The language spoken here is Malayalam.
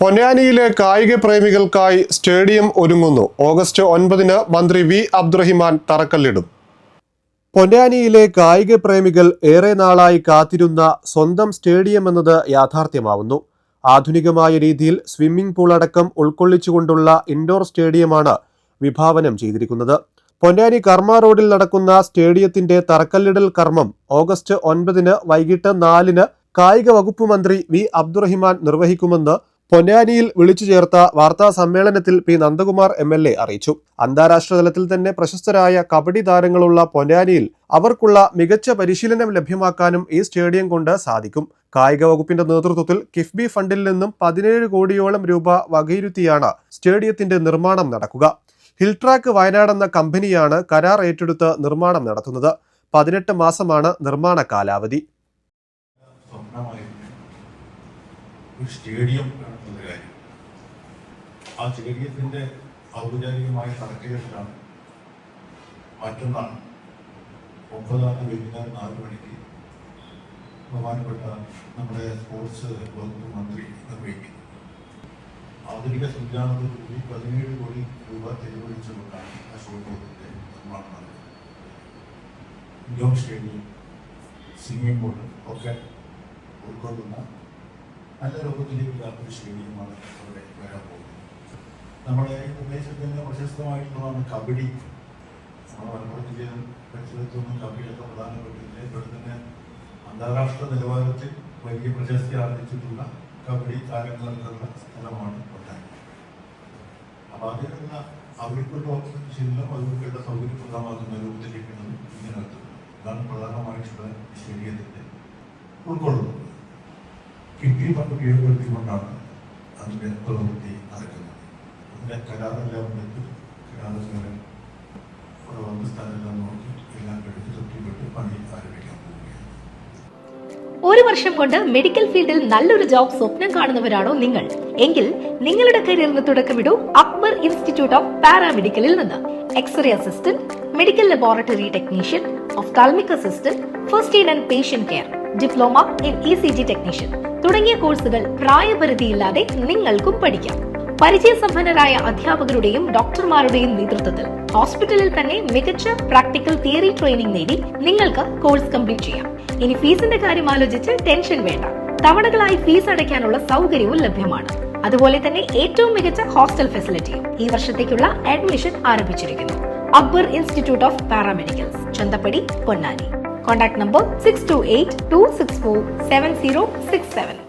പൊന്നാനിയിലെ കായിക പ്രേമികൾക്കായി സ്റ്റേഡിയം ഒരുങ്ങുന്നു. ഓഗസ്റ്റ് ഒൻപതിന് മന്ത്രി വി. അബ്ദുറഹിമാൻ തറക്കല്ലിടും. പൊന്നാനിയിലെ കായിക പ്രേമികൾ ഏറെ നാളായി കാത്തിരുന്ന സ്വന്തം സ്റ്റേഡിയം എന്നത് യാഥാർത്ഥ്യമാവുന്നു. ആധുനികമായ രീതിയിൽ സ്വിമ്മിംഗ് പൂൾ അടക്കം ഉൾക്കൊള്ളിച്ചുകൊണ്ടുള്ള ഇൻഡോർ സ്റ്റേഡിയമാണ് വിഭാവനം ചെയ്തിരിക്കുന്നത്. പൊന്നാനി കർമ്മ റോഡിൽ നടക്കുന്ന സ്റ്റേഡിയത്തിന്റെ തറക്കല്ലിടൽ കർമ്മം ഓഗസ്റ്റ് ഒൻപതിന് വൈകിട്ട് നാലിന് കായിക വകുപ്പ് മന്ത്രി വി. അബ്ദുറഹിമാൻ നിർവഹിക്കുമെന്ന് പൊന്നാനിയിൽ വിളിച്ചു ചേർത്ത വാർത്താ സമ്മേളനത്തിൽ P Nandakumar M L A അറിയിച്ചു. അന്താരാഷ്ട്ര തലത്തിൽ തന്നെ പ്രശസ്തരായ കബഡി താരങ്ങളുള്ള പൊന്നാനിയിൽ അവർക്കുള്ള മികച്ച പരിശീലനം ലഭ്യമാക്കാനും ഈ സ്റ്റേഡിയം കൊണ്ട് സാധിക്കും. കായിക വകുപ്പിന്റെ നേതൃത്വത്തിൽ കിഫ്ബി ഫണ്ടിൽ നിന്നും പതിനേഴ് കോടിയോളം രൂപ വകയിരുത്തിയാണ് സ്റ്റേഡിയത്തിന്റെ നിർമ്മാണം നടക്കുക. ഹിൽട്രാക്ക് വയനാട് എന്ന കമ്പനിയാണ് കരാർ ഏറ്റെടുത്ത് നിർമ്മാണം നടത്തുന്നത്. പതിനെട്ട് മാസമാണ് നിർമ്മാണ കാലാവധി. ഒരു സ്റ്റേഡിയം നടത്തുന്ന കാര്യം. ആ സ്റ്റേഡിയത്തിന്റെ ഔപചാരികമായ തറക്കല്ലിടലാണ് മറ്റൊന്നാണ് ഒമ്പതാം വൈകുന്നേരം നാല് മണിക്ക് ബഹുമാനപ്പെട്ട നമ്മുടെ സ്പോർട്സ് വകുപ്പ് മന്ത്രി നിർവഹിക്കുന്നത് ആധുനിക സംവിധാനത്തോടുകൂടി പതിനേഴ് കോടി രൂപ ചെലവഴിച്ചുകൊണ്ടാണ് ആ സ്റ്റേഡിയത്തിന്റെ നിർമ്മാണം നടക്കുന്നത് ഇൻഡോർ സ്റ്റേഡിയം സ്വിമ്മിംഗ് പൂൾ ഒക്കെ ഉൾക്കൊള്ളുന്ന നല്ല രൂപത്തിലേക്ക് ഒരു സ്റ്റേഡിയമാണ് അവിടെ വരാൻ പോകുന്നത് നമ്മുടെ ഈ പ്രദേശത്തിന് പ്രശസ്തമായിട്ടുള്ളതാണ് കബഡി. നമ്മുടെ മലപ്പുറം ജില്ലയിൽ പരിസരത്തൊന്നും കബഡിയൊക്കെ പ്രധാനപ്പെട്ടില്ല ഇവിടെ തന്നെ അന്താരാഷ്ട്ര നിലവാരത്തിൽ വലിയ പ്രശസ്തി ആർജിച്ചിട്ടുള്ള കബഡി താരങ്ങൾക്കുള്ള സ്ഥലമാണ് കൊട്ടാരം. അപ്പോൾ അതിനുള്ള അവർക്കുള്ള ശീലം അവർക്കുള്ള സൗകര്യപ്രദമാകുന്ന രൂപത്തിലേക്കാണ് ഇങ്ങനെ നടത്തുന്നത് ഇതാണ് പ്രധാനമായിട്ടുള്ള സ്റ്റേഡിയത്തിന്റെ ഉൾക്കൊള്ളുന്നത്. കിഡ്നി ഫണ്ട് ഉപയോഗപ്പെടുത്തിക്കൊണ്ടാണ് അതിന്റെ പ്രവൃത്തി നടക്കുന്നത്. അതിന്റെ കരാറെല്ലാം എടുത്ത് കരാറുകാരൻ വകുപ്പ് സ്ഥാനമെല്ലാം നോക്കി എല്ലാം എടുത്ത് തൃപ്തിപ്പെട്ട് പണി പോവുകയാണ് ഒരു വർഷം കൊണ്ട് മെഡിക്കൽ ഫീൽഡിൽ നല്ലൊരു ജോബ് സ്വപ്നം കാണുന്നവരാണോ നിങ്ങൾ? എങ്കിൽ നിങ്ങളുടെ കരിയറിന് തുടക്കമിടൂ അക്ബർ ഇൻസ്റ്റിറ്റ്യൂട്ട് ഓഫ് പാരാമെഡിക്കലിൽ നിന്ന്. X ray assistant medical laboratory technician ophthalmic assistant first aid and patient care diploma in E C G technician തുടങ്ങിയ കോഴ്സുകൾ പ്രായപരിധിയില്ലാതെ നിങ്ങൾക്കും പഠിക്കാം. പരിചയസമ്പന്നരായ അധ്യാപകരുടെയും ഡോക്ടർമാരുടെയും നേതൃത്വത്തിൽ ഹോസ്പിറ്റലിൽ തന്നെ മികച്ച പ്രാക്ടിക്കൽ തിയറി ട്രെയിനിങ് നേടി നിങ്ങൾക്ക് കോഴ്സ് കംപ്ലീറ്റ് ചെയ്യാം. ഇനി ഫീസിന്റെ കാര്യം ആലോചിച്ച് ടെൻഷൻ വേണ്ട. തവണകളായി ഫീസ് അടയ്ക്കാനുള്ള സൗകര്യവും ലഭ്യമാണ്. അതുപോലെ തന്നെ ഏറ്റവും മികച്ച ഹോസ്റ്റൽ ഫെസിലിറ്റിയും ഈ വർഷത്തേക്കുള്ള അഡ്മിഷൻ ആരംഭിച്ചിരിക്കുന്നു. Akbar institute of paramedicals Chanthappadi Ponnani. Contact number six two eight two six four seven zero six seven